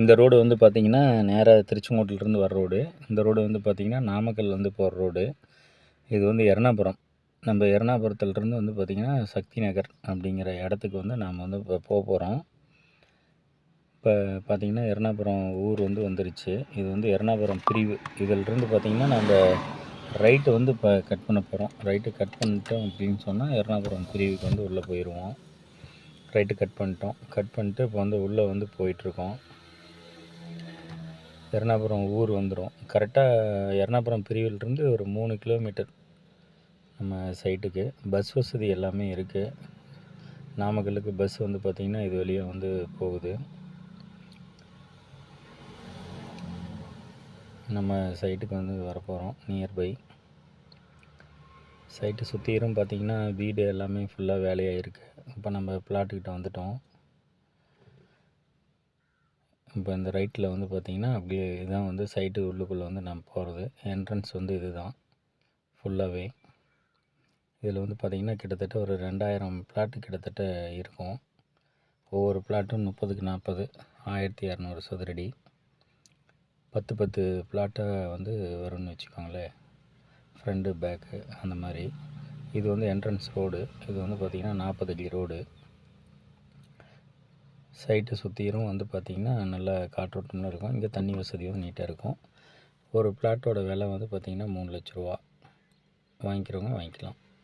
இந்த ரோடு வந்து பார்த்திங்கன்னா நேராக திருச்செங்கோட்டிலேருந்து வர ரோடு. இந்த ரோடு வந்து பார்த்திங்கன்னா நாமக்கல் வந்து போகிற ரோடு. இது வந்து எர்ணாபுரம் நம்ம எர்ணாபுரத்துலேருந்து வந்து பார்த்திங்கன்னா சக்தி நகர் அப்படிங்கிற இடத்துக்கு வந்து நாம் வந்து இப்போ போக போகிறோம் இப்போ பார்த்திங்கன்னா எர்ணாபுரம் ஊர் வந்து வந்துருச்சு. இது வந்து எர்ணாபுரம் பிரிவு. இதிலிருந்து பார்த்திங்கன்னா நம்ம ரைட்டு வந்து இப்போ கட் பண்ண போகிறோம் ரைட்டு கட் பண்ணிட்டோம் அப்படின்னு சொன்னால் எர்ணாபுரம் பிரிவுக்கு வந்து உள்ளே போயிடுவோம் ரைட்டு கட் பண்ணிட்டோம். கட் பண்ணிட்டு இப்போ வந்து உள்ளே வந்து போயிட்டுருக்கோம் எர்ணாபுரம் ஊர் வந்துடும் கரெக்டாக எர்ணாபுரம் பிரிவிலிருந்து ஒரு மூணு கிலோமீட்டர் நம்ம சைட்டுக்கு பஸ் வசதி எல்லாமே இருக்குது நாமக்கல்லுக்கு பஸ் வந்து பார்த்திங்கன்னா இது வழியாக வந்து போகுது. நம்ம சைட்டுக்கு வந்து வரப்போகிறோம் நியர்பை சைட்டு சுற்றிலும் பார்த்திங்கன்னா வீடு எல்லாமே ஃபுல்லாக வேலையாக இருக்குது இப்போ நம்ம பிளாட்டுக்கிட்ட வந்துட்டோம். இப்போ இந்த ரைட்டில் வந்து பார்த்திங்கன்னா அப்படியே இதுதான் வந்து சைட்டு உள்ளுக்குள்ளே வந்து நம்ம போகிறது என்ட்ரன்ஸ் வந்து இதுதான். ஃபுல்லாகவே இதில் வந்து பார்த்திங்கன்னா கிட்டத்தட்ட ஒரு ரெண்டாயிரம் பிளாட்டு கிட்டத்தட்ட இருக்கும். ஒவ்வொரு பிளாட்டும் முப்பதுக்கு நாற்பது ஆயிரத்தி இரநூறு சதுரடி. பத்து பத்து பிளாட்டாக வந்து வரும்னு வச்சுக்கோங்களேன். ஃப்ரண்ட்டு பேக்கு அந்த மாதிரி. இது வந்து என்ட்ரன்ஸ் ரோடு இது வந்து பார்த்திங்கன்னா நாற்பது அடி ரோடு சைட்டை சுற்றிலும் வந்து பார்த்திங்கன்னா நல்லா காற்றோட்டம்லாம் இருக்கும். இங்கே தண்ணி வசதியும் நீட்டாக இருக்கும். ஒரு பிளாட்டோட விலை வந்து பார்த்திங்கன்னா மூணு லட்ச ரூபா. வாங்கிக்கிறவங்க வாங்கிக்கலாம்.